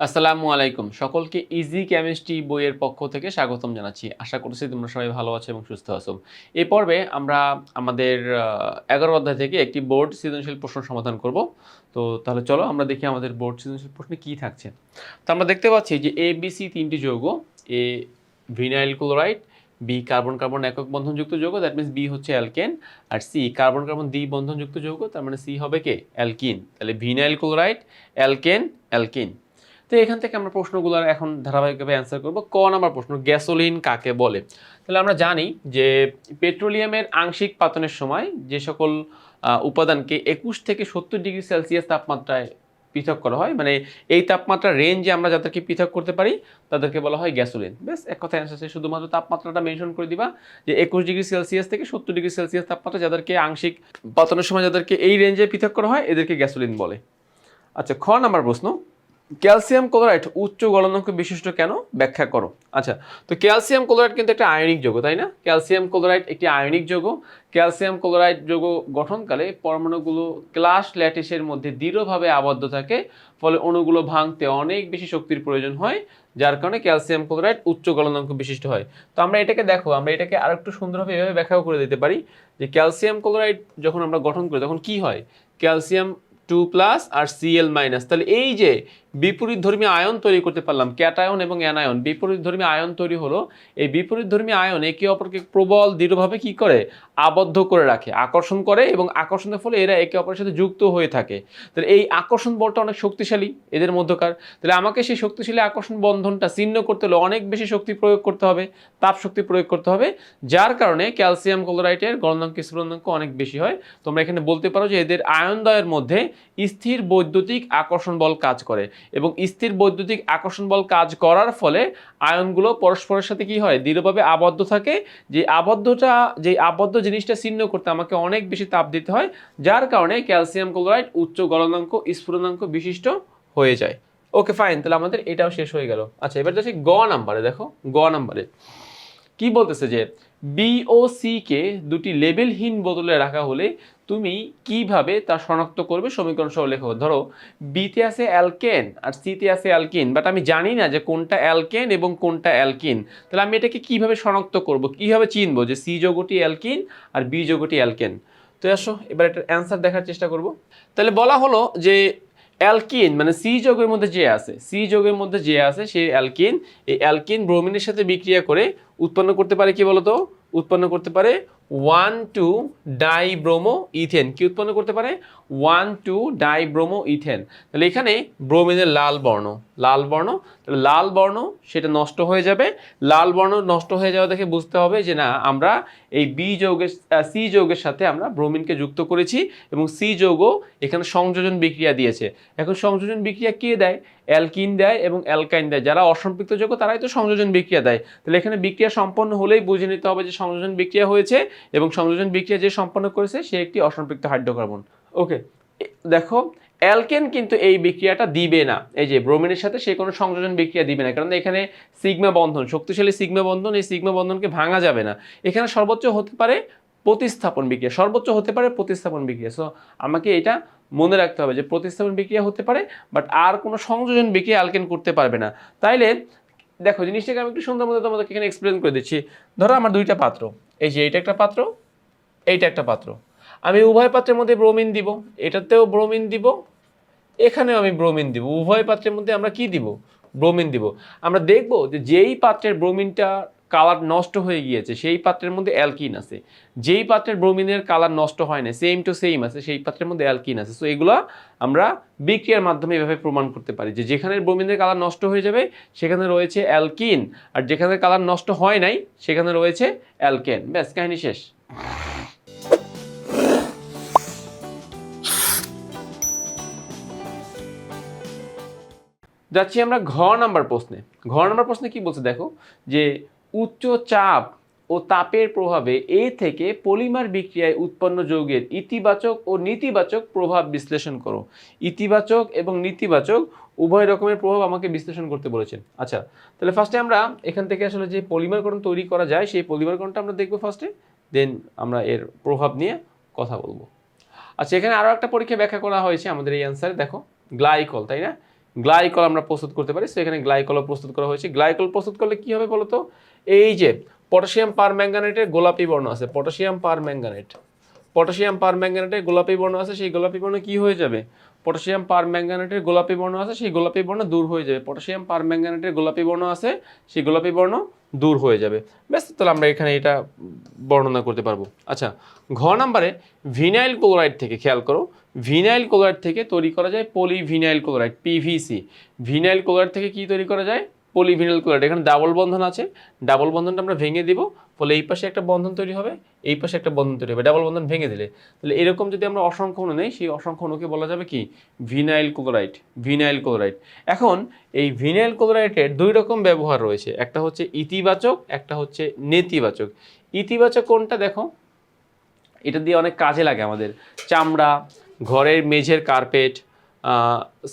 আসসালামু আলাইকুম। সকলকে ইজি কেমিস্ট্রি বইয়ের পক্ষ থেকে স্বাগতম জানাচ্ছি। আশা করছি তোমরা সবাই ভালো আছো এবং সুস্থ আছো। এই পর্বে আমরা আমাদের এগারো অধ্যায় থেকে একটি বোর্ড সৃজনশীল প্রশ্ন সমাধান করব। তো তাহলে চলো আমরা দেখি আমাদের বোর্ড সৃজনশীল প্রশ্নে কী থাকছে। তো আমরা দেখতে পাচ্ছি যে এ বি সি তিনটি যৌগ A vinyl chloride B carbon carbon একক বন্ধনযুক্ত যৌগ দ্যাট মিনস বি হচ্ছে অ্যালকেন, আর সি কার্বন কার্বন দ্বি বন্ধনযুক্ত যৌগ, তার মানে সি হবে কে? অ্যালকিন। তাহলে ভিনাইল ক্লোরাইড, অ্যালকেন, অ্যালকিন। তো এখান থেকে আমরা প্রশ্নগুলো এখন ধারাবাহিকভাবে অ্যান্সার করব। ক নাম্বার প্রশ্ন গ্যাসোলিন কাকে বলে? তাহলে আমরা জানি যে পেট্রোলিয়ামের আংশিক পাতনের সময় যে সকল উপাদানকে একুশ থেকে সত্তর ডিগ্রি সেলসিয়াস তাপমাত্রায় পৃথক করা হয় মানে এই তাপমাত্রার রেঞ্জে আমরা যাদেরকে পৃথক করতে পারি, তাদেরকে বলা হয় গ্যাসোলিন বেশ, এক কথা অ্যান্সার শুধুমাত্র তাপমাত্রাটা মেনশন করে দিবা, যে একুশ ডিগ্রি সেলসিয়াস থেকে সত্তর ডিগ্রি সেলসিয়াস তাপমাত্রা যাদেরকে আংশিক পাতনের সময় যাদেরকে এই রেঞ্জে পৃথক করা হয়, এদেরকে গ্যাসোলিন বলে। আচ্ছা খ নাম্বার প্রশ্ন ক্যালসিয়াম ক্লোরাইড উচ্চ গলনাঙ্ক বিশিষ্ট কেন? ব্যাখ্যা করো। আচ্ছা তো ক্যালসিয়াম ক্লোরাইড কিন্তু একটা আয়নিক যৌগ, তাই না? ক্যালসিয়াম ক্লোরাইড একটি আয়নিক যৌগ। ক্যালসিয়াম ক্লোরাইড যৌগ গঠনকালে পরমাণুগুলো ক্লাস ল্যাটিসের মধ্যে দৃঢ়ভাবে আবদ্ধ থাকে, ফলে অণুগুলো ভাঙতে অনেক বেশি শক্তির প্রয়োজন হয়, যার কারণে ক্যালসিয়াম ক্লোরাইড উচ্চ গলনাঙ্ক বিশিষ্ট হয়। তো আমরা এটাকে দেখো, আমরা এটাকে আরেকটু সুন্দরভাবে এভাবে ব্যাখ্যাও করে দিতে পারি যে ক্যালসিয়াম ক্লোরাইড যখন আমরা গঠন করি, তখন কি হয়? ক্যালসিয়াম টু প্লাস আর সিএল মাইনাস। তাহলে এই যে বিপরীত ধর্মী আয়ন তৈরি করতে পারলাম। ক্যাটায়ন এবং অ্যানায়ন বিপরীত ধর্মী আয়ন তৈরি হলো, এই বিপরীত ধর্মী আয়ন একে অপরকে প্রবল, দৃঢ়ভাবে কি করে? আবদ্ধ করে রাখে, আকর্ষণ করে এবং আকর্ষণের ফলে এরা একে অপরের সাথে যুক্ত হয়ে থাকে। তাহলে এই আকর্ষণ বলটা অনেক শক্তিশালী এদের মধ্যকার। তাহলে আমাকে সেই শক্তিশালী আকর্ষণ বন্ধনটা ছিন্ন করতে হলে অনেক বেশি শক্তি প্রয়োগ করতে হবে, তাপ শক্তি প্রয়োগ করতে হবে, যার কারণে ক্যালসিয়াম ক্লোরাইডের গলনাঙ্ক স্ফুরণাঙ্ক অনেক বেশি হয়। তোমরা এখানে বলতে পারো যে এদের আয়নদ্বয়ের মধ্যে স্থির বৈদ্যুতিক আকর্ষণ বল কাজ করে। এবং স্থির বৈদ্যুতিক আকর্ষণ বল কাজ করার ফলে আয়নগুলো পরস্পরের সাথে কি হয়? দৃঢ়ভাবে আবদ্ধ থাকে। যে আবদ্ধটা, যে আবদ্ধ জিনিসটা ছিন্ন করতে আমাকে অনেক বেশি তাপ দিতে হয়, যার কারণে ক্যালসিয়াম ক্লোরাইড উচ্চ গলনাঙ্ক, স্ফুরণাঙ্ক বিশিষ্ট হয়ে যায়। ওকে, ফাইন, তাহলে আমাদের এটাও শেষ হয়ে গেল। আচ্ছা এবার যাচ্ছি গ নাম্বারে, দেখো। গ নাম্বারে। কি বলতেছে যে বি ও সি কে দুটি লেবেলহীন বোতলে রাখা হলে তুমি কীভাবে তা শনাক্ত করবে সমীকরণ সহ লেখো। ধরো বিতে আছে অ্যালকেন আর সিতে আছে অ্যালকিন বাট আমি জানি না যে কোনটা অ্যালকেন এবং কোনটা অ্যালকিন। তাহলে আমি এটাকে কীভাবে শনাক্ত করব? কীভাবে চিনবো যে সি যোগটি অ্যালকিন আর বি যোগটি অ্যালকেন? তো আসো, এবার একটা অ্যান্সার দেখার চেষ্টা করব। তাহলে বলা হলো যে অ্যালকিন মানে সি যোগের মধ্যে যে আছে সি যোগের মধ্যে যে আছে সেই অ্যালকিন, এই অ্যালকিন ব্রোমিনের সাথে বিক্রিয়া করে উৎপন্ন করতে পারে কি বলতো? উৎপন্ন করতে পারে ওয়ান টু ডাইব্রোমো ইথেন কি উৎপন্ন করতে পারে? ওয়ান টু ডাইব্রোমো ইথেন তাহলে এখানে ব্রোমিনের লাল বর্ণ লাল বর্ণ। তাহলে লাল বর্ণ সেটা নষ্ট হয়ে যাবে। লাল বর্ণ নষ্ট হয়ে যাওয়া দেখে বুঝতে হবে যে না, আমরা এই বি যৌগের সি যৌগের সাথে আমরা ব্রোমিনকে যুক্ত করেছি এবং সি যৌগ এখানে সংযোজন বিক্রিয়া দিয়েছে। এখন সংযোজন বিক্রিয়া কে দেয়? অ্যালকিন দেয় এবং অ্যালকাইন দেয়। যারা অসম্পৃক্ত যৌগ, তারাই তো সংযোজন বিক্রিয়া দেয়। তাহলে এখানে বিক্রিয়া সম্পন্ন হলেই বুঝে নিতে হবে যে সংযোজন বিক্রিয়া হয়েছে এবং সংযোজন বিক্রিয়া যে সম্পন্ন করেছে, সে একটি অসম্পৃক্ত হাইড্রোকার্বন। ওকে দেখো, অ্যালকেন কিন্তু এই বিক্রিয়াটা দিবে না। এই যে ব্রোমিনের সাথে সে কোনো সংযোজন বিক্রিয়া দিবে না, কারণ এখানে সিগমা বন্ধন, শক্তিশালী সিগমা বন্ধন, এই সিগমা বন্ধনকে ভাঙা যাবে না। এখানে সর্বোচ্চ হতে পারে প্রতিস্থাপন বিক্রিয়া, সর্বোচ্চ হতে পারে প্রতিস্থাপন বিক্রিয়া। সো আমাকে এটা মনে রাখতে হবে যে প্রতিস্থাপন বিক্রিয়া হতে পারে বাট আর কোনো সংযোজন বিক্রিয়া অ্যালকেন করতে পারবে না। তাইলে, দেখো, জিনিসটাকে আমি একটু সুন্দর মতো তোমাদেরকে এখানে এক্সপ্লেন করে দিচ্ছি। ধরো আমার দুইটা পাত্র। এই যে এইটা একটা পাত্র, এইটা একটা পাত্র। আমি উভয় পাত্রের মধ্যে ব্রোমিন দিব, এটাতেও ব্রোমিন দিব, এখানেও আমি ব্রোমিন দিব। উভয় পাত্রের মধ্যে আমরা কি দিব? ব্রোমিন দিব। আমরা দেখব যে যেই পাত্রের ব্রোমিনটা কালার নষ্ট হয়ে গিয়েছে, সেই পাত্রের মধ্যে অ্যালকিন আছে। যেই পাত্রের ব্রোমিনের কালার নষ্ট হয় না সেম টু সেম আছে, সেই পাত্রের মধ্যে অ্যালকিন আছে। সো এগুলো আমরা বিক্রিয়ার মাধ্যমে এভাবে প্রমাণ করতে পারি যে যেখানে ব্রোমিনের কালার নষ্ট হয়ে যাবে, সেখানে রয়েছে অ্যালকিন। আর যেখানে কালার নষ্ট হয় নাই, সেখানে রয়েছে অ্যালকেন। ব্যাস, কাহিনী শেষ। যাচ্ছি আমরা ঘ নাম্বার প্রশ্নে। ঘ নাম্বার প্রশ্নে কি বলছে দেখো? যে উচ্চ চাপ ও তাপের প্রভাবে এ থেকে পলিমার বিক্রিয়ায় উৎপন্ন যৌগের ইতিবাচক ও নেতিবাচক প্রভাব বিশ্লেষণ করো। ইতিবাচক এবং নেতিবাচক উভয় রকমের প্রভাব আমাকে বিশ্লেষণ করতে বলেছেন। আচ্ছা তাহলে ফার্স্টে আমরা এখান থেকে আসলে যে পলিমারকরণ তৈরি করা যায়, সেই পলিমারকরণটা আমরা দেখব ফার্স্টে দেন আমরা এর প্রভাব নিয়ে কথা বলব। আচ্ছা এখানে আরও একটা পরীক্ষা ব্যাখ্যা করা হয়েছে আমাদের এই অ্যান্সারে দেখো গ্লাইকল তাই না? গ্লাইকল আমরা প্রস্তুত করতে পারি। সো এখানে গ্লাইকলও প্রস্তুত করা হয়েছে। গ্লাইকল প্রস্তুত করলে কি হবে বলতো? এই যে, পটাশিয়াম পার ম্যাঙ্গানেটের গোলাপি বর্ণ আছে। পটাশিয়াম পার ম্যাঙ্গানেট পটাশিয়াম পার ম্যাঙ্গানেটের গোলাপি বর্ণ আছে, সেই গোলাপি বর্ণ কি হয়ে যাবে? পটাশিয়াম পার ম্যাঙ্গানেটের গোলাপি বর্ণ আছে, সেই গোলাপি বর্ণ দূর হয়ে যাবে। পটাশিয়াম পার ম্যাঙ্গানেটের গোলাপি বর্ণ আছে, সেই গোলাপি বর্ণ দূর হয়ে যাবে। ব্যাস, তাহলে আমরা এখানে এটা বর্ণনা করতে পারব। আচ্ছা ঘ নাম্বারে ভিনাইল ক্লোরাইড থেকে খেয়াল করো। ভিনাইল ক্লোরাইড থেকে তৈরি করা যায় polyvinyl chloride PVC vinyl chloride থেকে কি তৈরি করা যায়? পলিভিনাইল ক্লোরাইড এখানে ডাবল বন্ধন আছে। ডাবল বন্ধনটা আমরা ভেঙে দিব। ফলে এই পাশে একটা বন্ধন তৈরি হবে, এই পাশে একটা বন্ধন তৈরি হবে। ডাবল বন্ধন ভেঙে দিলে। তাহলে এরকম যদি আমরা অসংখ্য অণু নেই, সেই অসংখ্য অণুকে বলা যাবে কি? ভিনাইল ক্লোরাইড ভিনাইল ক্লোরাইড এখন এই ভিনাইল ক্লোরাইডের দুই রকম ব্যবহার রয়েছে। একটা হচ্ছে ইতিবাচক, একটা হচ্ছে নেতিবাচক। ইতিবাচক কোনটা দেখো? এটা দিয়ে অনেক কাজে লাগে আমাদের। চামড়া, ঘরের মেঝের কার্পেট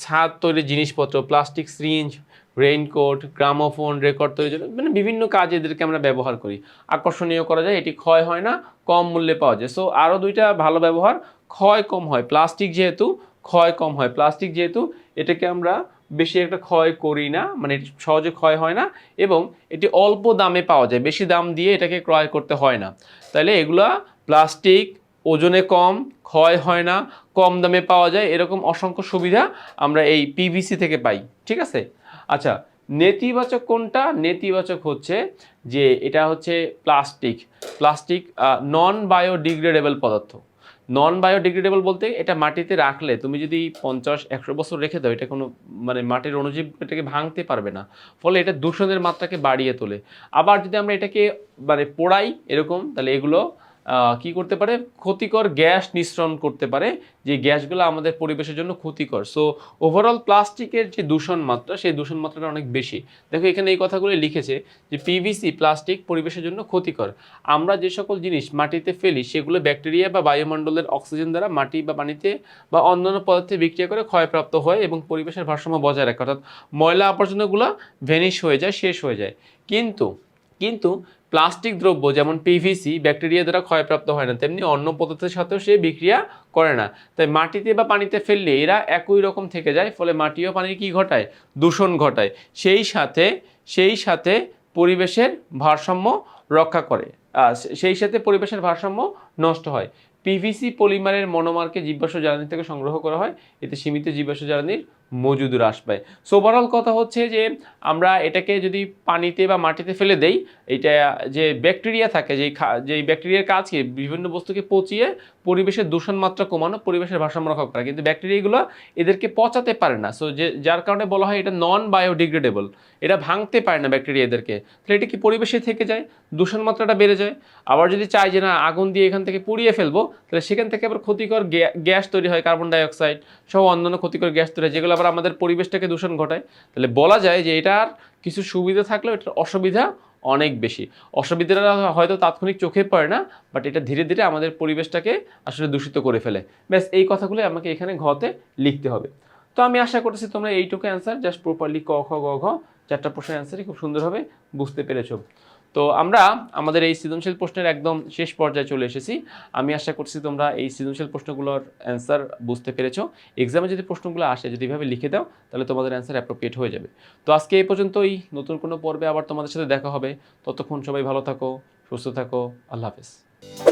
ছাদ তৈরির জিনিসপত্র plastic syringe raincoat, gramophone, record তৈরির জন্য মানে বিভিন্ন কাজে এদেরকে আমরা ব্যবহার করি। আকর্ষণীয় করা যায়, এটি ক্ষয় হয় না, কম মূল্যে পাওয়া যায়। সো আরও দুইটা ভালো ব্যবহার, ক্ষয় কম হয়। প্লাস্টিক যেহেতু, ক্ষয় কম হয়। প্লাস্টিক যেহেতু, এটাকে আমরা বেশি একটা ক্ষয় করি না মানে সহজে ক্ষয় হয় না, এবং এটি অল্প দামে পাওয়া যায়। বেশি দাম দিয়ে এটাকে ক্রয় করতে হয় না। তাহলে এগুলা প্লাস্টিক, ওজনে কম, ক্ষয় হয় না, কম দামে পাওয়া যায়, এরকম অসংখ্য সুবিধা আমরা এই পিভিসি থেকে পাই। ঠিক আছে? আচ্ছা নেতিবাচক কোনটা? নেতিবাচক হচ্ছে যে এটা হচ্ছে প্লাস্টিক। প্লাস্টিক নন বায়োডিগ্রেডেবল পদার্থ। নন বায়োডিগ্রেডেবল বলতে এটা মাটিতে রাখলে তুমি যদি পঞ্চাশ, একশো বছর রেখে দাও, এটা কোনো মানে মাটির অণুজীব এটাকে ভাঙতে পারবে না। ফলে এটা দূষণের মাত্রাকে বাড়িয়ে তোলে। আবার যদি আমরা এটাকে মানে পোড়াই এরকম, তাহলে এগুলো কি করতে পারে? ক্ষতিকর গ্যাস নিঃসরণ করতে পারে, যে গ্যাসগুলো আমাদের পরিবেশের জন্য ক্ষতিকর। সো ওভারঅল প্লাস্টিকের যে দূষণ মাত্রা, সেই দূষণ মাত্রাটা অনেক বেশি। দেখো, এখানে এই কথাগুলো লিখেছে যে পিভিসি প্লাস্টিক পরিবেশের জন্য ক্ষতিকর। আমরা যে সকল জিনিস মাটিতে ফেলি, সেগুলো ব্যাকটেরিয়া বা বায়ুমণ্ডলের অক্সিজেন দ্বারা মাটি বা পানিতে বা অন্যান্য পদার্থে বিক্রিয়া করে ক্ষয়প্রাপ্ত হয় এবং পরিবেশের ভারসাম্য বজায় রাখে। অর্থাৎ ময়লা আবর্জনাগুলো ভ্যানিশ হয়ে যায়, শেষ হয়ে যায়। কিন্তু কিন্তু প্লাস্টিক দ্রব্য যেমন পিভিসি ব্যাকটেরিয়া দ্বারা ক্ষয়প্রাপ্ত হয় না, তেমনি অন্য পদার্থের সাথেও সে বিক্রিয়া করে না। তাই মাটিতে বা পানিতে ফেললে এরা একই রকম থেকে যায়, ফলে মাটি ও পানির কি ঘটায়? দূষণ ঘটায়। সেই সাথে সেই সাথে পরিবেশের ভারসাম্য রক্ষা করে। সেই সাথে পরিবেশের ভারসাম্য নষ্ট হয়। পিভিসি পলিমারের মনোমারকে জীবাশ্ম জ্বালানি থেকে সংগ্রহ করা হয়। এতে সীমিত জীবাশ্ম জ্বালানির মজুদ হ্রাস পায় সো ওভারঅল কথা হচ্ছে যে, আমরা এটাকে যদি পানিতে বা মাটিতে ফেলে দেই, এটা যে ব্যাকটেরিয়া থাকে, যেই যেই ব্যাকটেরিয়ার কাজ কি? বিভিন্ন বস্তুকে পচিয়ে পরিবেশের দূষণ মাত্রা কমানো, পরিবেশের ভারসাম্য রক্ষা করা। কিন্তু ব্যাকটেরিয়াগুলো এদেরকে পচাতে পারে না। সো যে, যার কারণে বলা হয় এটা নন বায়োডিগ্রেডেবল এটা ভাঙতে পারে না ব্যাকটেরিয়া এদেরকে। তাহলে এটা কি পরিবেশে থেকে যায়? দূষণ মাত্রাটা বেড়ে যায়। আবার যদি চাই যে, না, আগুন দিয়ে এখান থেকে পুড়িয়ে ফেলব, তাহলে সেখান থেকে আবার ক্ষতিকর গ্যা- গ্যাস তৈরি হয় কার্বন ডাইঅক্সাইড সহ অন্যান্য ক্ষতিকর গ্যাস তৈরি হয়, যেগুলো আবার আমাদের পরিবেশটাকে দূষণ ঘটায়। তাহলে বলা যায় যে এটার কিছু সুবিধা থাকলেও এটার অসুবিধা অনেক বেশি। অসুবিধাটা হয়তো তাৎক্ষণিক চোখে পড়ে না বাট এটা ধীরে ধীরে আমাদের পরিবেশটাকে আসলে দূষিত করে ফেলে। ব্যাস, এই কথাগুলো আমাকে এখানে ঘতে লিখতে হবে। তো আমি আশা করতেছি তোমরা এইটুকু অ্যান্সার জাস্ট প্রপারলি ক, খ, গ, ঘ, চারটা প্রশ্নের অ্যান্সারই খুব সুন্দরভাবে বুঝতে পেরেছ। তো আমরা আমাদের এই সৃজনশীল প্রশ্নের একদম শেষ পর্যায়ে চলে এসেছি। আমি আশা করছি তোমরা এই সৃজনশীল প্রশ্নগুলোর অ্যান্সার বুঝতে পেরেছ। এক্সামে যদি প্রশ্নগুলো আসে, যদি এভাবে লিখে দাও, তাহলে তোমাদের অ্যান্সার অ্যাপ্রোপ্রিয়েট হয়ে যাবে। তো আজকে এই পর্যন্তই। নতুন কোনো পর্বে আবার তোমাদের সাথে দেখা হবে। ততক্ষণ সবাই ভালো থাকো, সুস্থ থাকো। আল্লাহ হাফেজ।